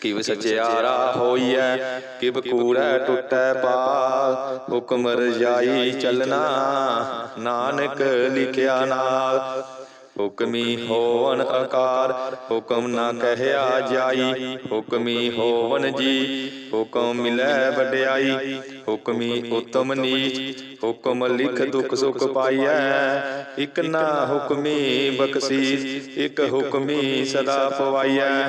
ਕਿਵ ਸਚਿਆਰਾ ਹੋਈਐ ਕਿਵ ਕੂੜੈ ਟੁੱਟੈ ਪਾਲ ਹੁਕਮ ਰਜਾਈ ਚੱਲਣਾ। ਨਾਨਕ ਲਿਖਿਆ ਨਾਲ। ਹੁਕਮੀ ਹੋਵਨ ਆਕਾਰ ਹੁਕਮ ਨਾ ਕਹਿਆ ਜਾਈ। ਹੁਕਮੀ ਹੋਵਨ ਜੀ। ਹੁਕਮ ਮਿਲੈ ਵਡਿਆਈ। ਹੁਕਮੀ ਉਤਮ ਨੀਚ। ਹੁਕਮ ਲਿਖ ਦੁਖ ਸੁਖ ਪਾਈਐ। ਇਕ ਨਾ ਹੁਕਮੀ ਬਖਸ਼ੀਸ। ਇਕ ਹੁਕਮੀ ਸਦਾ ਪਵਾਈਐ।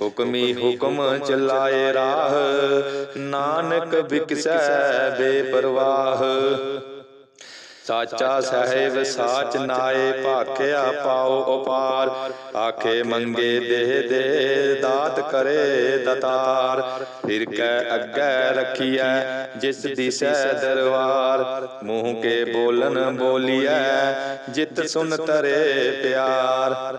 ਹੁਕਮੀ ਹੁਕਮ ਚਲਾਏ ਰਾਹ। ਨਾਨਕ ਵਿਕਸੈ ਬੇਪਰਵਾਹ। ਸਾਚਾ ਸਾਹਿਬ, ਸਾਚ ਨਾਏ, ਭਾਖਿਆ ਪਾਉ ਉਪਾਰ। ਆਖੇ ਮੰਗੇ ਦੇ ਦੇ, ਦਾਤ ਕਰੇ ਦਤਾਰ। ਫਿਰ ਕੈ ਅੱਗੇ ਰੱਖੀਐ, ਜਿਸ ਦਿਸੈ ਦਰਬਾਰ। ਮੂੰਹ ਕੇ ਬੋਲਨ ਬੋਲੀਐ, ਜਿਤ ਸੁਨ ਤਰੇ ਪਿਆਰ।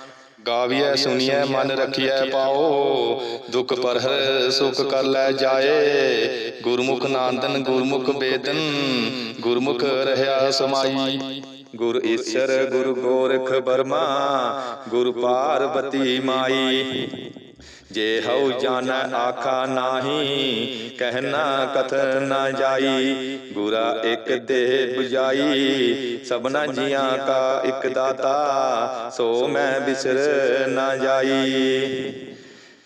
ਗਾਵੀਐ ਸੁਣੀਐ ਮਨ ਰਖੀਐ ਪਾਓ। ਦੁਖ ਪਰਹਿ ਸੁਖ ਕਰ ਲੈ ਜਾਏ। ਗੁਰਮੁਖ ਨਾਨਦਨ ਗੁਰਮੁਖ ਬੇਦਨ। ਗੁਰਮੁਖ ਰਹਾ ਸਮਾਈ। ਗੁਰ ਈਸ਼ਰ ਗੁਰ ਗੋਰਖ ਬਰਮਾ ਗੁਰ ਪਾਰਬਤੀ ਮਾਈ। ਜੇ ਹਉ ਜਾਣੈ ਆਖਾ ਨਾਹੀ ਕਹਿਣਾ ਕਥ ਨਾ ਜਾਈ ਗੁਰਾ ਇੱਕ ਦੇਹ 부ਜਾਈ ਸਭਨਾ ਜੀਆਂ ਕਾ ਇੱਕ ਦਾਤਾ, ਸੋ ਮੈਂ ਬਿਸਰ ਨਾ ਜਾਈ।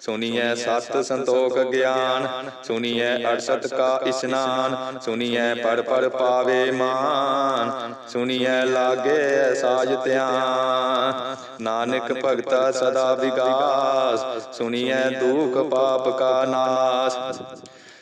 ਸੁਨੀਐ ਸਤ ਸੰਤੋਖ ਗਿਆਨ ਸੁਨੀਐ ਅਰਸਤ ਕਾ ਇਸਨਾਨ ਸੁਨੀਐ ਪੜ ਪੜ ਪਾਵੇ ਮਾਨ ਸੁਨੀਐ ਲਾਗੇ ਸਾਜ ਧਿਆਨ ਨਾਨਕ ਭਗਤਾ ਸਦਾ ਵਿਗਾਸ ਸੁਨੀਐ ਦੁਖ ਪਾਪ ਕਾ ਨਾਸ।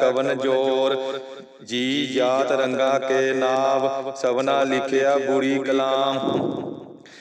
ਕਵਨ ਜੋਰ ਜੀ ਜਾਤ ਰੰਗਾ ਕੇ ਨਾਵ ਸਭਨਾ ਲਿਖਿਆ ਬੁਰੀ ਕਲਾਮ।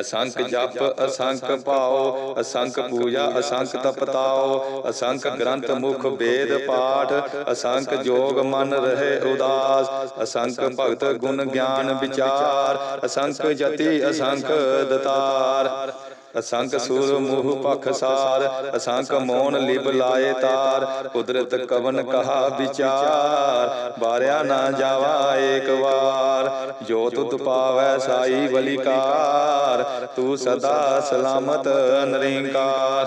ਅਸੰਖ ਜਪ ਅਸੰਖ ਭਾਉ ਅਸੰਖ ਪੂਜਾ ਅਸੰਖ ਤਪਤਾਓ ਅਸੰਖ ਗ੍ਰੰਥ ਮੁਖ ਵੇਦ ਪਾਠ ਅਸੰਖ ਜੋਗ ਮਨ ਰਹੇ ਉਦਾਸ ਅਸੰਖ ਭਗਤ ਗੁਣ ਗਿਆਨ ਵਿਚਾਰ ਅਸੰਖ ਜਤੀ ਅਸੰਖ ਦਤਾਰ ਅਸੰਖ ਸੂਰ ਮੂਹ ਪਖਸਾਰ ਅਸੰਖ ਮੋਨ ਲਿਬ ਲਾਏ ਤਾਰ ਕੁਦਰਤ ਕਵਨ ਕਹਾ ਵਿਚਾਰ ਬਾਰਿਆ ਨਾ ਜਾਵਾ ਏਕ ਵਾਰ ਜੋ ਤੁਧ ਪਾਵੈ ਸਾਈ ਬਲਿਕਾਰ ਤੂੰ ਸਦਾ ਸਲਾਮਤ ਨਰਿੰਕਾਰ।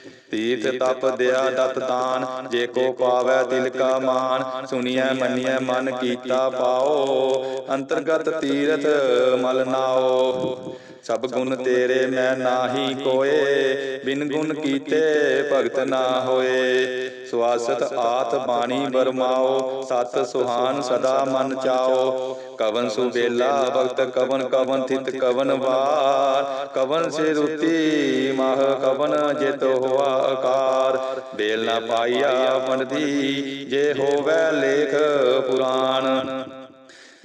ਤੀਰਥ ਤਪ ਦਿਆ ਦਤ ਦਾਨ, ਜੇ ਕੋ ਪਾਵੈ ਤਿਲ ਕਾ ਮਾਨ, ਸੁਣੀਐ, ਮੰਨੀਐ, ਮਨ ਕੀਤਾ ਪਾਓ, ਅੰਤਰਗਤ ਤੀਰਥ ਮਲ ਨਾਓ। ਸਭ ਗੁਣ ਤੇਰੇ ਮੈਂ ਨਾਹੀ ਕੋਏ ਬਿਨ ਗੁਣ ਕੀਤੇ ਭਗਤ ਨਾ ਹੋਏ। ਸਵਾਸਤ ਆਤ ਬਾਣੀ ਬਰਮਾਓ ਸਤ ਸੁਹਾਨ ਸਦਾ ਮਨ ਚਾਓ। ਕਵਨ ਸੁਬੇਲਾ ਭਗਤ ਕਵਨ ਕਵਨ ਥਿਤ ਕਵਨ ਵਾਰ। ਕਵਨ ਸੇ ਰੁਤੀ ਮਾਹ ਕਵਨ ਜਿਤ ਹੋਆ ਆਕਾਰ। ਬੇਲ ਨਾ ਪਾਈਆ ਪੰਡਦੀ ਜੇ ਹੋਵੇ ਲੇਖ ਪੁਰਾਣ।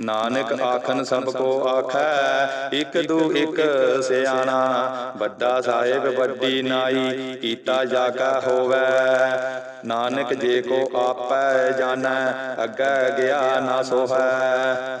ਨਾਨਕ ਆਖਨ ਸਭ ਕੋ ਆਖੈ ਇਕ ਦੂ ਇਕ ਸਿਆਣਾ। ਵੱਡਾ ਸਾਹਿਬ ਵੱਡੀ ਨਾਈ ਕੀਤਾ ਜਾਗਾ ਹੋਵੈ। ਨਾਨਕ ਜੇ ਕੋ ਆਪੈ ਜਾਣੈ ਅੱਗੇ ਗਿਆ ਨਾ ਸੋਹੈ।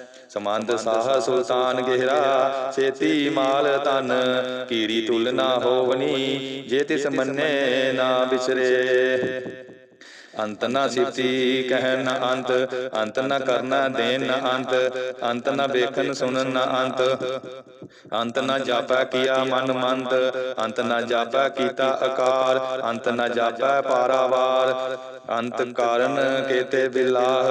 ਸਮੰਦ ਸਾਹ ਸੁਲਤਾਨ ਗਹਿਰਾ ਛੇਤੀ ਮਾਲ ਤਨ ਕੀੜੀ ਤੁਲ ਨਾ ਹੋਵਨੀ ਜੇ ਤਿਸ ਮੰਨੇ ਨਾ ਵਿਸਰੇ। ਅੰਤ ਨਾ ਸਿਤੀ ਕਹਿ ਨਾ ਅੰਤ ਅੰਤ ਨਾ ਕਰਨਾ ਦੇਨ ਨਾ ਅੰਤ ਅੰਤ ਨਾ ਵੇਖਣ, ਸੁਣਨ ਨਾ ਅੰਤ। ਅੰਤ ਨਾ ਜਾਪੈ ਕੀਆ ਮਨ ਮੰਤ, ਅੰਤ ਨਾ ਜਾਪੈ ਕੀਤਾ ਆਕਾਰ ਅੰਤ ਨਾ ਜਾਪੈ ਪਾਰਾਵਾਰ। ਅੰਤ ਕਾਰਨ ਕੇਤੇ ਬਿਲਾਹ,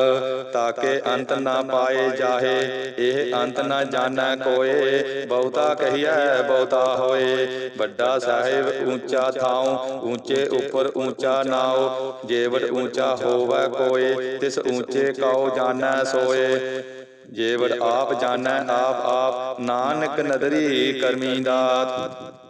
ਤਾਕੇ ਅੰਤ ਨਾ ਪਾਏ ਜਾਹੇ, ਇਹ ਅੰਤ ਨਾ ਜਾਣੈ ਕੋਏ, ਬਹੁਤਾ ਕਹੀਐ, ਬਹੁਤਾ ਹੋਏ। ਵੱਡਾ ਸਾਹਿਬ ਉੱਚਾ ਥਾਉ ਉੱਚੇ ਉੱਪਰ ਉੱਚਾ ਨਾਉ, ਜੇਵੜ ਉੱਚਾ ਹੋਵੈ ਕੋਏ, ਤਿਸ ਉੱਚੇ ਕਉ ਜਾਣੈ ਸੋਏ। ਜੇਵੜ ਆਪ ਜਾਣੈ, ਆਪ ਆਪ ਨਾਨਕ ਨਦਰੀ ਕਰਮੀ ਦਾਤ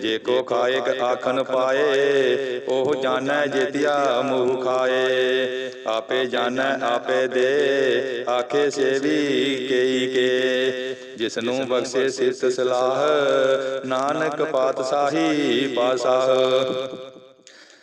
ਜੇ ਕੋ ਖਾਇਕ ਆਖਨ ਪਾਏ, ਉਹ ਜਾਣੈ ਜੇਤਿਆ ਮੂਹ ਖਾਏ। ਆਪੇ ਜਾਣੈ, ਆਪੇ ਦੇ, ਆਖੇ ਸੇਵੀ ਕੇਈ ਕੇ। ਜਿਸ ਨੂੰ ਬਖਸ਼ੇ ਸਿਰਤ ਸਲਾਹ, ਨਾਨਕ ਪਾਤਸ਼ਾਹੀ ਪਾਸਾਹ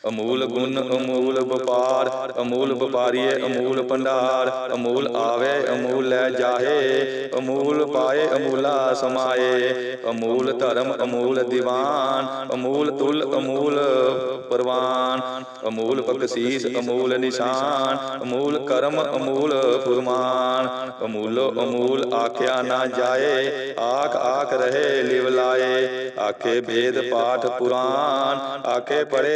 ਅਮੂਲ ਗੁਣ ਅਮੂਲ ਵਪਾਰ ਅਮੂਲ ਵਪਾਰੀਏ ਅਮੂਲ ਭੰਡਾਰ ਅਮੂਲ ਆਵੇ ਅਮੂਲ ਲੈ ਜਾਹੇ ਅਮੂਲ ਪਾਏ ਅਮੂਲਾ ਸਮਾਏ ਅਮੂਲ ਧਰਮ ਅਮੂਲ ਦੀਵਾਨ ਅਮੂਲ ਤੁਲ ਅਮੂਲ ਪਰਵਾਨ ਅਮੂਲ ਬਖਸ਼ੀਸ ਅਮੂਲ ਨਿਸ਼ਾਨ ਅਮੂਲ ਕਰਮ ਅਮੂਲ ਫੁਰਮਾਨ ਅਮੂਲੋ ਅਮੂਲ ਆਖਿਆ ਨਾ ਜਾਏ ਆਖ ਆਖ ਰਹੇ ਲਿਵ ਲਾਏ ਆਖੇ ਭੇਦ ਪਾਠ ਪੁਰਾਨ ਆਖੇ ਪੜੇ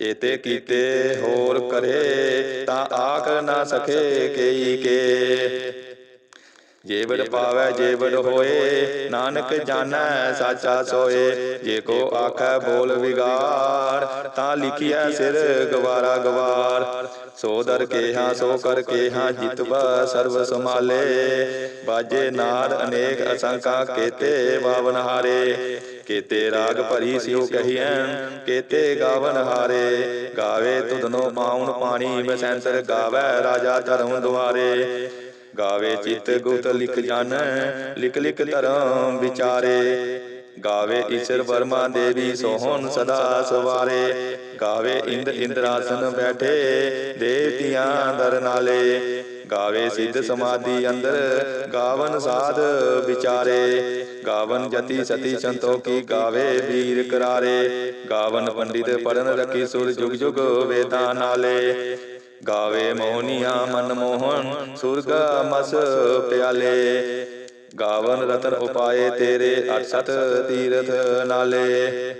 ਏਤੇ ਕੀਤੇ ਹੋਰ ਕਰੇ ਤਾਂ ਆਖ ਨਾ ਸਕੇ ਕੇਈ ਕੇ। ਜੇਵੜ ਪਾਵੈ ਜੇਵੜ ਹੋਏ ਨਾਨਕ ਜਾਣੈ ਸਾਚਾ ਸੋਏ। ਜੇ ਕੋ ਆਖੈ ਬੋਲ ਵਿਗਾਰ ਤਾਂ ਲਿਖਿਆ ਸਿਰ ਗਵਾਰਾ। ਗਵਾਰ। ਸੋ ਦਰ ਕੇਹਾ ਸੋ ਕਰ ਕੇਹਾ ਜਿਤਵਾ ਸਰਬ ਸਮਾਲੇ ਬਾਜੇ ਨਾਦ ਅਨੇਕ ਅਸੰਕਾ ਕੇਤੇ ਬਾਵਨ ਹਾਰੇ। ਕੇਤੇ ਰਾਗ ਭਰੀ ਸਿਉ ਕਹੀਐ, ਕੇਤੇ ਗਾਵਨ ਹਾਰੇ। ਗਾਵੇ ਤੁਧਨੋ ਪਾਉਣ ਪਾਣੀ ਬਸੰਤਰ ਗਾਵੇ ਰਾਜਾ ਧਰਮ ਦੁਆਰੇ। ਗਾਵੇ ਚਿਤ ਗੁਤ ਲਿਖ ਜਾਣ, ਲਿਖ ਲਿਖ ਧਰਮ ਵਿਚਾਰੇ। ਗਾਵੇ ਈਸ਼ਰ ਵਰਮਾ ਦੇਵੀ ਸੋਹਣ ਸਦਾ ਸਵਾਰੇ। ਗਾਵੇ ਇੰਦ ਇੰਦਰਾਸਨ ਬੈਠੇ। ਦੇਵਤੀਆਂ ਦਰ ਨਾਲੇ। ਗਾਵੇ ਸਿੱਧ ਸਮਾਧੀ ਅੰਦਰ। ਗਾਵਨ ਸਾਧ ਵਿਚਾਰੇ। ਗਾਵਨ ਜਤੀ ਸਤੀ ਸੰਤੋਖੀ ਗਾਵੇ ਵੀਰ ਕਰਾਰੇ। ਗਾਵਨ ਪੰਡਿਤ ਪੜਨ ਰਖੀ ਸੁਰ ਜੁਗ ਜੁਗ ਵੇਦਾਂ ਨਾਲੇ। ਗਾਵੇ ਮੋਹਨੀਆ ਮਨ ਮੋਹਨ ਸੁਰਗ ਮਸ ਪਿਆਲੇ। ਗਾਵਨ ਰਤਨ ਉਪਾਏ ਤੇਰੇ ਅਠਸਤ ਤੀਰਥ ਨਾਲੇ।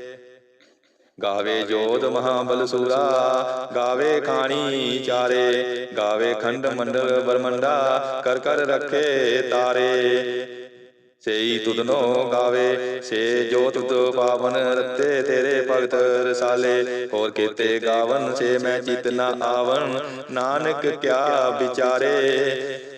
ਗਾਵੇ ਜੋਧ ਮਹਾਬਲ ਸੂਰਾ, ਗਾਵੇ ਖਾਣੀ ਚਾਰੇ। ਗਾਵੇ ਖੰਡ ਮੰਡਲ ਬਰਮੰਡਾ ਕਰ ਕਰ ਰੱਖੇ ਤਾਰੇ। ਸੇਈ ਤੁਧਨੋ ਗਾਵੇ, ਸੇ ਜੋ ਤੁਧ ਪਾਵਨ ਰਤੇ ਤੇਰੇ ਭਗਤ ਰਸਾਲੇ। ਹੋਰ ਕੀਤੇ ਗਾਵਨ, ਸੇ ਮੈਂ ਚਿਤ ਨਾ ਆਵਨ ਨਾਨਕ ਕਿਆ ਵਿਚਾਰੇ।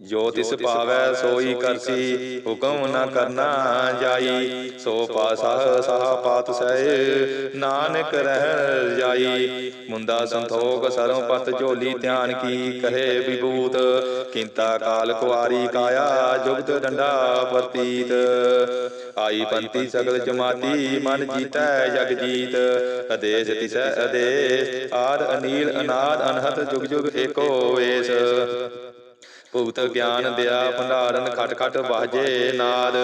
ਜੋ ਤਿਸ ਭਾਵੈ ਸੋਈ ਕਰਸੀ ਹੁਕਮ ਨਾ ਕਰਨਾ ਜਾਈ। ਸੋ ਪਾਸਾ ਸਾਹ ਪਾਤ ਸਹਿ ਨਾਨਕ ਰਹਿ ਜਾਈ। ਮੁੰਦਾ ਸੰਤੋਖ ਸਰੋਂ ਪਤ ਝੋਲੀ ਧਿਆਨ ਕੀ ਕਹੇ ਵਿਭੂਤ। ਕਿੰਤਾ ਕਾਲ ਕੁਆਰੀ ਕਾਇਆ ਜੁਗਤ ਡੰਡਾ ਪ੍ਰਤੀਤ। ਆਈ ਪੰਤੀ ਸਗਲ ਜਮਾਤੀ ਮਨ ਜੀਤੈ ਜਗ ਜੀਤ ਅਦੇਸ ਤਿਸੈ ਅਦੇਸ ਆਦ ਅਨੀਲ ਅਨਾਦ ਅਨਹਤ ਜੁਗ ਜੁਗ ਏਕੋ ਵੇਸ। ਭੁਗਤ ਗਿਆਨ ਦਿਆ ਭੰਡਾਰਨ ਖਟ ਖਟ ਬਾਜੇ ਨਾਦ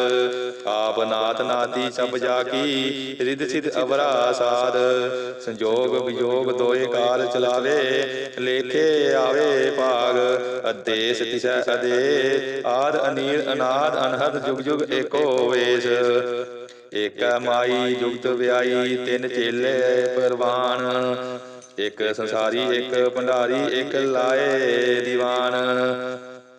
ਆਪ ਨਾਥ ਨਾਤੀ ਸਭ ਜਾ ਕੀ ਰਿਦ ਸਿਧ ਅਵਰਾ ਸਾਧ। ਸੰਜੋਗ ਵਿਜੋਗ ਦੋਏ ਕਾਲ ਚਲਾਵੇ ਲੇਖੇ ਆਵੇ ਭਾਗ। ਅਦੇਸ ਤਿਸੈ ਅਦੇ ਆਦ ਅਨੀਲ ਅਨਾਦ ਅਨਹਦ ਜੁਗ ਜੁਗ ਏਕੋ ਵੇਸ। ਏਕੈ ਮਾਈ ਜੁਗਤ ਵਿਆਈ ਤਿੰਨ ਚੇਲੇ ਪਰਵਾਨ। ਇੱਕ ਸੰਸਾਰੀ ਇੱਕ ਭੰਡਾਰੀ ਇੱਕ ਲਾਏ ਦੀਵਾਨ।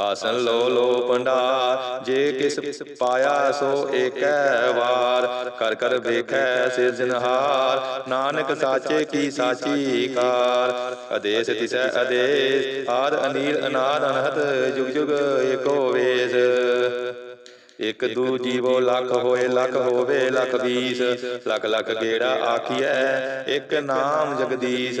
ਆਸਨ ਲੋ ਲੋ ਭੰਡਾਰ, ਜੇ ਕਿਸ ਪਾਇਆ ਸੋ ਏਕੈ ਵਾਰ। ਕਰ ਕਰ ਵੇਖੈ ਸਿਰਜਨਹਾਰ ਨਾਨਕ ਸਾਚੇ ਕੀ ਸਾਚੀ ਕਾਰ। ਅਦੇਸ ਤਿਸੈ ਅਦੇਸ ਆਦ ਅਨੀਲ ਅਨਾਦ ਅਨਹਤ ਜੁਗ ਜੁਗ ਏਕੋ ਵੇਸ। ਇਕ ਦੂ ਜੀਵੋ ਲੱਖ ਹੋਏ, ਲੱਖ ਹੋਵੇ, ਲੱਖ ਵੀਸ ਲੱਖ ਲੱਖ ਗੇੜਾ ਆਖੀਐ, ਇੱਕ ਨਾਮ ਜਗਦੀਸ਼।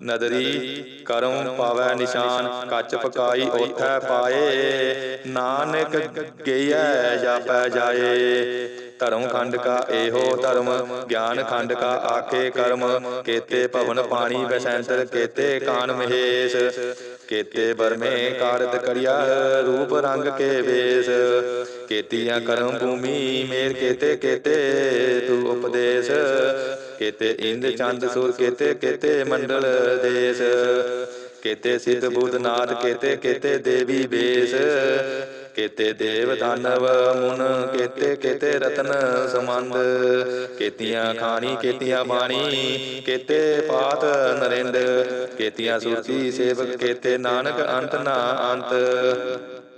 ਨਦਰੀ ਕਰਮ ਪਾਵੈ ਨਿਸ਼ਾਨ, ਕੱਚ ਪਕਾਈ ਓਥੈ ਪਾਏ। ਨਾਨਕ ਗਈਐ, ਜਾਪੈ ਜਾਏ। ਧਰਮ ਖੰਡ ਕਾ ਇਹੋ ਧਰਮ, ਗਿਆਨ ਖੰਡ ਕਾ ਆਖੇ ਕਰਮ। ਕੇਤੇ ਭਵਨ ਪਾਣੀ, ਬਸੰਤਰ ਕੇਤੇ ਕਾਨ ਮਹੇਸ਼। ਕੇਤੇ ਬਰਮੇ ਕਾਰਤ ਕਰਿਆ, ਰੂਪ ਰੰਗ ਕੇ ਵੇਸ। ਕੇਤੀਆਂ ਕਰਮ ਭੂਮੀ ਮੇਰ ਕੇਤੇ ਕੇਤੇ ਤੂ ਉਪਦੇਸ਼। ਕੇਤੇ ਇੰਦ ਚੰਦ ਸੁਰ ਕੇਤੇ ਕੇਤੇ ਮੰਡਲ ਦੇਸ। ਕੇਤੇ ਸਿੱਧ ਬੁੱਧ ਨਾਥ ਕੇਤੇ ਕੇਤੇ ਦੇਵੀ ਬੇਸ ਕੇਤੇ ਦੇਵ ਦਾਨਵ, ਮੁਨ ਕੇਤੇ ਕੇਤੇ ਰਤਨ ਸਮੰਦ ਕੇਤੀਆਂ ਖਾਣੀ, ਕੇਤੀਆਂ ਬਾਣੀ, ਕੇਤੇ ਪਾਤ ਨਰਿੰਦ। ਕੇਤੀਆਂ ਸੁਰਤੀ ਸੇਵਕ, ਕੇਤੇ ਨਾਨਕ, ਅੰਤ ਨਾ ਅੰਤ।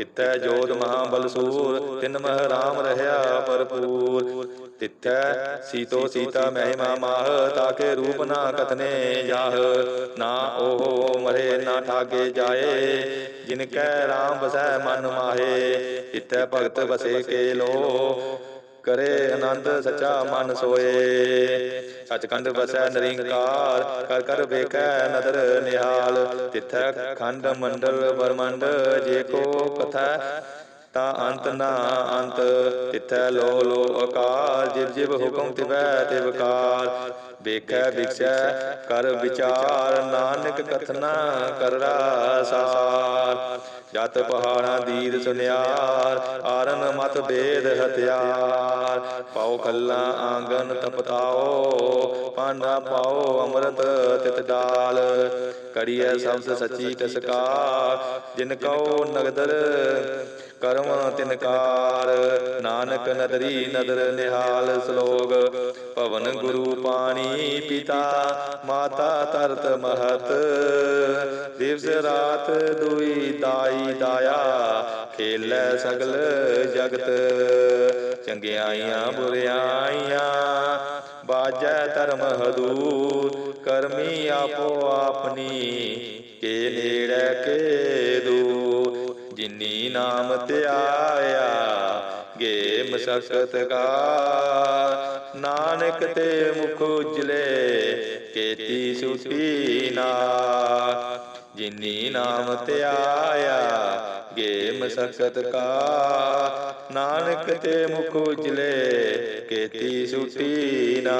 ਤਿੱਤੈ ਜੋਤ ਮਹਾਬਲ ਸੂਰ, ਤਿਨ ਮਹ ਰਾਮ ਰਹਾ ਭਰਪੂਰ। ਤਿੱਥੈ ਸੀਤੋ ਸੀਤਾ ਮਹਿਮਾ ਮਾਹ, ਤਾਕੇ ਰੂਪ ਨਾ ਕਤਨੇ ਜਾਹ। ਨਾ ਉਹ ਮਰੇ, ਨਾ ਠਾਗੇ ਜਾਏ, ਜਿਨ ਕੈ ਰਾਮ ਵਸੈ ਮਨ ਮਾਹੇ। ਤਿੱਥੈ ਭਗਤ ਵਸੇ ਕੇ ਲੋ ਕਰੇ ਆਨੰਦ, ਸਚਾ ਮਨ ਸੋਏ। ਸਚਖੰਡ ਵਸੈ ਨਰਿੰਕਾਰ, ਕਰ ਕਰ ਵੇਖੈ ਨਦਰ ਨਿਹਾਲ। ਤਿਥੈ ਖੰਡ ਮੰਡਲ ਬਰਮੰਡ ਜੇ ਕੋ ਕਥੈ ਤਾਂ ਅੰਤ ਨਾ ਅੰਤ। ਤਿੱਥੈ ਲੋ ਲੋ ਅਕਾਲ, ਜਿਵ ਜਿਵ ਹੁਕਮ ਤਿਵੈ ਤਿਵਕਾਰ ਵੇਖੈ ਵਿਖਸੈ ਕਰ ਵਿਚਾਰ, ਨਾਨਕ ਕਥਨਾ ਕਰ ਰਾਸਾਰ ਜਤ ਪਹਾੜਾਂ ਦੀਦ ਸੁਨਿਆਰ, ਆਰਨ ਮਤ ਬੇਦ ਹਥਿਆਰ। ਪਾਉ ਖੱਲਾ ਆਂਗਨ ਤਪਤਾਓ ਪਾਂਡਾ ਪਾਓ ਅੰਮ੍ਰਿਤ ਤਿਤ ਡਾਲ। ਕੜੀਐ ਸ਼ਬਦ ਸੱਚੀ ਟਸਕਾਰ ਜਿਨ ਕਉ ਨਗਦਰ ਕਰਮ ਤਿਨਕਾਰ ਨਾਨਕ ਨਦਰੀ ਨਦਰ ਨਿਹਾਲ ਸ਼ਲੋਕ ਭਵਨ ਗੁਰੂ ਪਾਣੀ ਪਿਤਾ, ਮਾਤਾ ਤਰਤ ਮਹਤ। ਦਿਵਸ ਰਾਤ ਦੁਈ ਦਾਈ ਦਾਇਆ, ਖੇਲੇ ਸਗਲ ਜਗਤ। ਚੰਗਿਆਈਆਂ ਬੁਰਿਆਈਆਂ ਬਾਜੈ ਧਰਮ ਹਦੂਰ। ਕਰਮੀ ਆਪੋ ਆਪਣੀ, ਕੇ ਨੇੜੇ ਕੇ ਨਾਮ ਧਿਆਇਆ ਗੇ ਮਸਕਤ ਕਾ ਨਾਨਕ ਤੇ ਮੁਖ ਉਜਲੇ, ਕੇਤੀ ਸੁਤੀ ਨਾ ਜਿਨੀ ਨਾਮ ਧਿਆਇਆ ਗੇ ਮਸਕਤ ਕਾ ਨਾਨਕ ਤੇ ਮੁਖ ਉਜਲੇ, ਕੇਤੀ ਸੁਤੀ ਨਾ